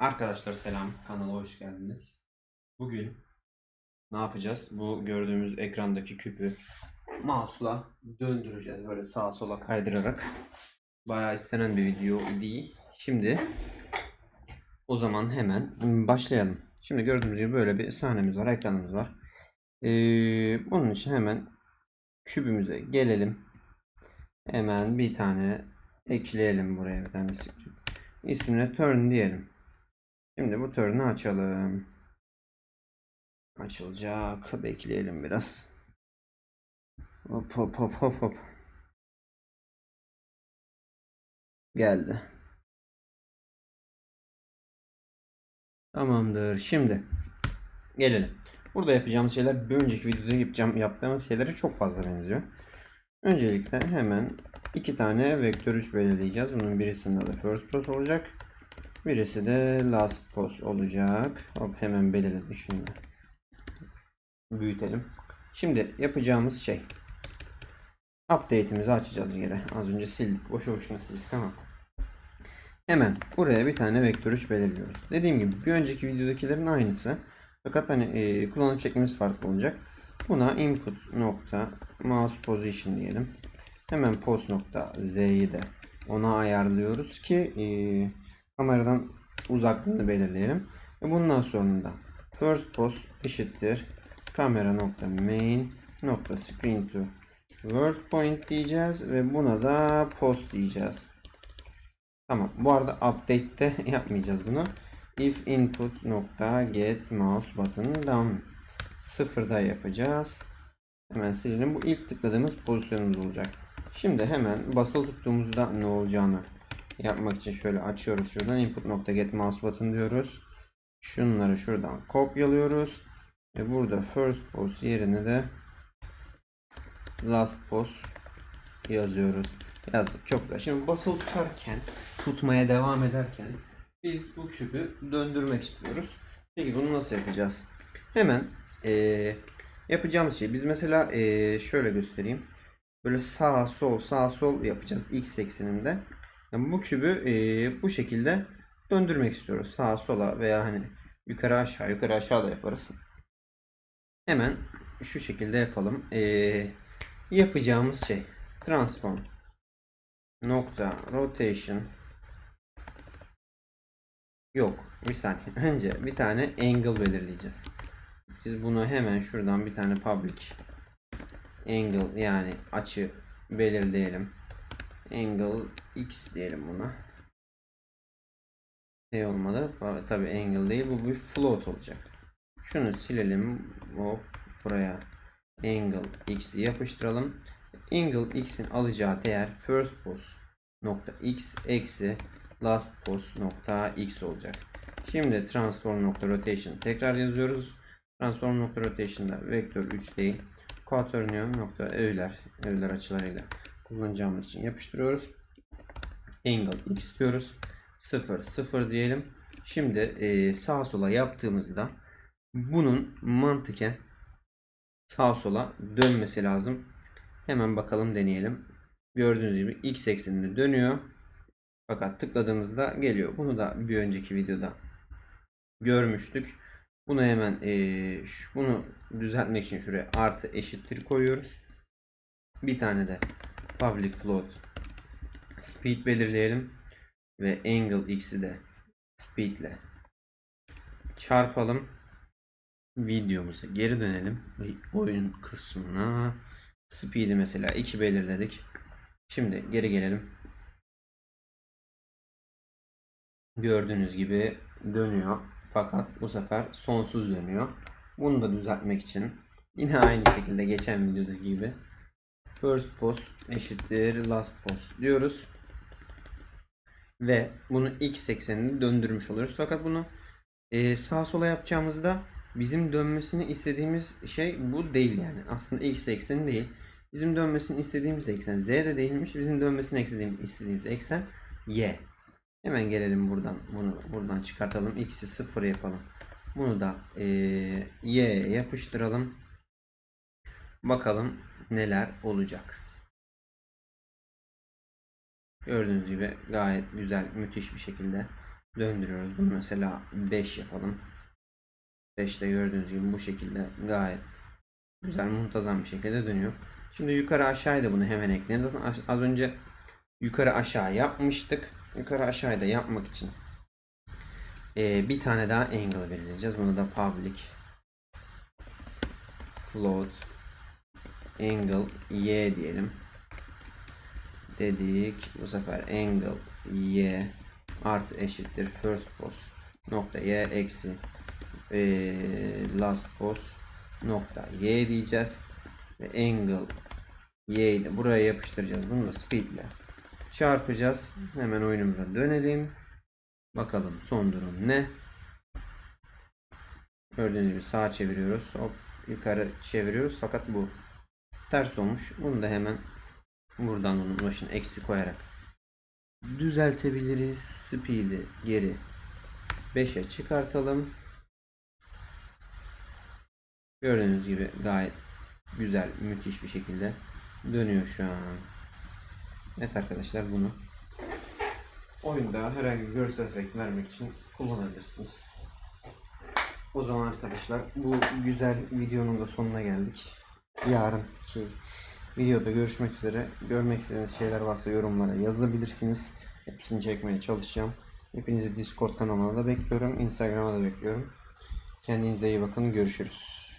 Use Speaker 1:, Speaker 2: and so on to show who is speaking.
Speaker 1: Arkadaşlar selam, kanala hoş geldiniz. Bugün ne yapacağız? Bu gördüğümüz ekrandaki küpü mouse'la döndüreceğiz böyle sağa sola kaydırarak. Bayağı istenen bir video değil. Şimdi o zaman hemen başlayalım. Şimdi gördüğünüz gibi böyle bir sahnemiz var, ekranımız var. Ee, bunun için hemen kübümüze gelelim. Hemen bir tane ekleyelim buraya bir tane script. İsmine turn diyelim. Şimdi bu turn'u açalım. Açılacak. Bekleyelim biraz. Hop hop hop hop hop. Geldi. Tamamdır. Şimdi gelelim. Burada yapacağımız şeyler bir önceki videoda yapacağım yaptığımız şeylere çok fazla benziyor. Öncelikle hemen iki tane vektör 3 belirleyeceğiz. Bunun birisinde de first pose olacak. Birisi de last pose olacak. Hop hemen belirledik şimdi. Büyütelim. Şimdi yapacağımız şey update'imizi açacağız yere. Az önce sildik. Boşu boşuna sildik ama. Hemen buraya bir tane vektör 3 belirliyoruz. Dediğim gibi bir önceki videodakilerin aynısı. Fakat hani e, kullanım şeklimiz farklı olacak. Buna input nokta mouse position diyelim. Hemen post nokta z'yi de ona ayarlıyoruz ki e, kameradan uzaklığını belirleyelim. Ve bundan sonra da first post eşittir kamera nokta main nokta screen to word point diyeceğiz ve buna da post diyeceğiz. Tamam. Bu arada update'te yapmayacağız bunu. If input nokta get mouse button down sıfırda yapacağız. Hemen silelim. Bu ilk tıkladığımız pozisyonumuz olacak. Şimdi hemen basılı tuttuğumuzda ne olacağını yapmak için şöyle açıyoruz şuradan input nokta get mouse button diyoruz. Şunları şuradan kopyalıyoruz. Ve burada first pose yerine de last pose yazıyoruz. Yazdık. Çok güzel. Şimdi basılı tutarken tutmaya devam ederken biz bu küpü döndürmek istiyoruz. Peki bunu nasıl yapacağız? Hemen eee, yapacağımız şey biz mesela eee, şöyle göstereyim. Böyle sağ sol sağ sol yapacağız x ekseninde. Bu kübü eee, bu şekilde döndürmek istiyoruz. Sağa sola veya hani yukarı aşağı yukarı aşağı da yaparız. Hemen şu şekilde yapalım. Eee, yapacağımız şey transform nokta rotation yok bir saniye önce bir tane angle belirleyeceğiz biz bunu hemen şuradan bir tane public angle yani açı belirleyelim angle x diyelim buna ne olmalı tabi angle değil bu bir float olacak şunu silelim hop buraya angle x'i yapıştıralım angle x'in alacağı değer first pose nokta x eksi last pose nokta x olacak. Şimdi transform nokta rotation tekrar yazıyoruz. Transform nokta rotation'da vektör 3 değil. Quaternion nokta öğler, öğler açılarıyla kullanacağımız için yapıştırıyoruz. Angle x diyoruz. 0 0 diyelim. Şimdi e, sağa sola yaptığımızda bunun mantıken sağa sola dönmesi lazım. Hemen bakalım deneyelim. Gördüğünüz gibi x ekseninde dönüyor. Fakat tıkladığımızda geliyor. Bunu da bir önceki videoda görmüştük. Bunu hemen e, bunu düzeltmek için şuraya artı eşittir koyuyoruz. Bir tane de public float speed belirleyelim ve angle x'i de speed ile çarpalım. Videomuza geri dönelim. Oyun kısmına speed'i mesela 2 belirledik. Şimdi geri gelelim. Gördüğünüz gibi dönüyor. Fakat bu sefer sonsuz dönüyor. Bunu da düzeltmek için yine aynı şekilde geçen videoda gibi first post eşittir last post diyoruz. Ve bunu x eksenini döndürmüş oluyoruz. Fakat bunu e, sağa sola yapacağımızda bizim dönmesini istediğimiz şey bu değil yani. Aslında x ekseni değil. Bizim dönmesini istediğimiz eksen z de değilmiş. Bizim dönmesini istediğimiz, istediğimiz eksen y. Hemen gelelim buradan. Bunu buradan çıkartalım. X'i 0 yapalım. Bunu da e, y'ye yapıştıralım. Bakalım neler olacak. Gördüğünüz gibi gayet güzel, müthiş bir şekilde döndürüyoruz. Bunu mesela 5 yapalım. 5'te gördüğünüz gibi bu şekilde gayet güzel muntazam bir şekilde dönüyor. Şimdi yukarı aşağıya da bunu hemen ekleyelim. Zaten az- önce yukarı aşağı yapmıştık. Yukarı aşağıya da yapmak için ee, bir tane daha angle belirleyeceğiz. Bunu da public float angle y diyelim. Dedik. Bu sefer angle y artı eşittir first pos nokta y eksi eee, last pos nokta y diyeceğiz. Ve angle y'yi de buraya yapıştıracağız. Bunu da speed ile çarpacağız. Hemen oyunumuza dönelim. Bakalım son durum ne? Gördüğünüz gibi sağa çeviriyoruz. Hop yukarı çeviriyoruz. Fakat bu ters olmuş. Bunu da hemen buradan bunun başına eksi koyarak düzeltebiliriz. Speed'i geri 5'e çıkartalım. Gördüğünüz gibi gayet güzel, müthiş bir şekilde dönüyor şu an. Evet arkadaşlar bunu oyunda herhangi bir görsel efekt vermek için kullanabilirsiniz. O zaman arkadaşlar bu güzel videonun da sonuna geldik. Yarınki videoda görüşmek üzere. Görmek istediğiniz şeyler varsa yorumlara yazabilirsiniz. Hepsini çekmeye çalışacağım. Hepinizi Discord kanalına da bekliyorum. Instagram'a da bekliyorum. Kendinize iyi bakın. Görüşürüz.